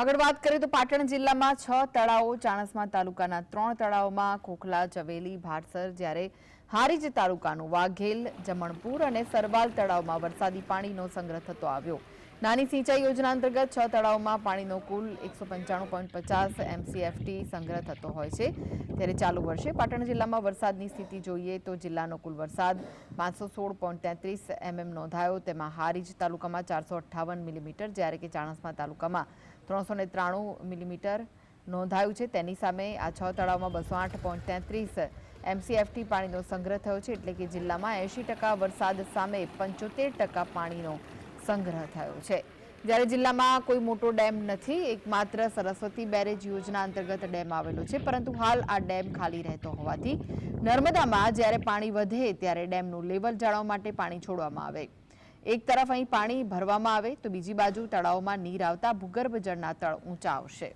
આગળ વાત કરીએ તો પાટણ જિલ્લામાં છ તળાવો, ચાણસ્મા તાલુકાના ત્રણ તળાવોમાં ખોખલા ચવેલી ભારસર જ્યારે હારીજ તાલુકાનું વાઘેલ, જમણપુર અને સરવાલ તળાવમાં વરસાદી પાણીનો સંગ્રહ થતો આવ્યો. નાની સિંચાઈ યોજના અંતર્ગત છ તળાવમાં પાણીનો કુલ એકસો પંચાણું પોઈન્ટ પચાસ એમસીએફટી સંગ્રહ થતો હોય છે. ત્યારે ચાલુ વર્ષે પાટણ જિલ્લામાં વરસાદની સ્થિતિ જોઈએ તો જિલ્લાનો કુલ વરસાદ પાંચસો સોળ પોઈન્ટ તેત્રીસ એમએમ નોંધાયો. તેમાં હારીજ તાલુકામાં ચારસો અઠ્ઠાવન મિલીમીટર, જ્યારે કે ચાણસ્મા તાલુકામાં ત્રણસો ને ત્રાણું મિલીમીટર નોંધાયું છે. તેની સામે આ છ તળાવમાં બસો આઠ પોઈન્ટ તેત્રીસ એમસીએફટી પાણીનો સંગ્રહ થયો છે. એટલે કે જિલ્લામાં એંશી ટકા વરસાદ સામે પંચોતેર ટકા પાણીનો સંગ્રહ થયો છે. જ્યારે જિલ્લામાં કોઈ મોટો ડેમ નથી, એકમાત્ર સરસ્વતી બેરેજ યોજના અંતર્ગત ડેમ આવેલો છે, પરંતુ હાલ આ ડેમ ખાલી રહેતો હોવાથી નર્મદામાં જ્યારે પાણી વધે ત્યારે ડેમનું લેવલ જાળવવા માટે પાણી છોડવામાં આવે. એક તરફ અહીં પાણી ભરવામાં આવે તો બીજી બાજુ તળાવમાં નીર આવતા ભૂગર્ભ જળના તળ ઊંચા આવશે.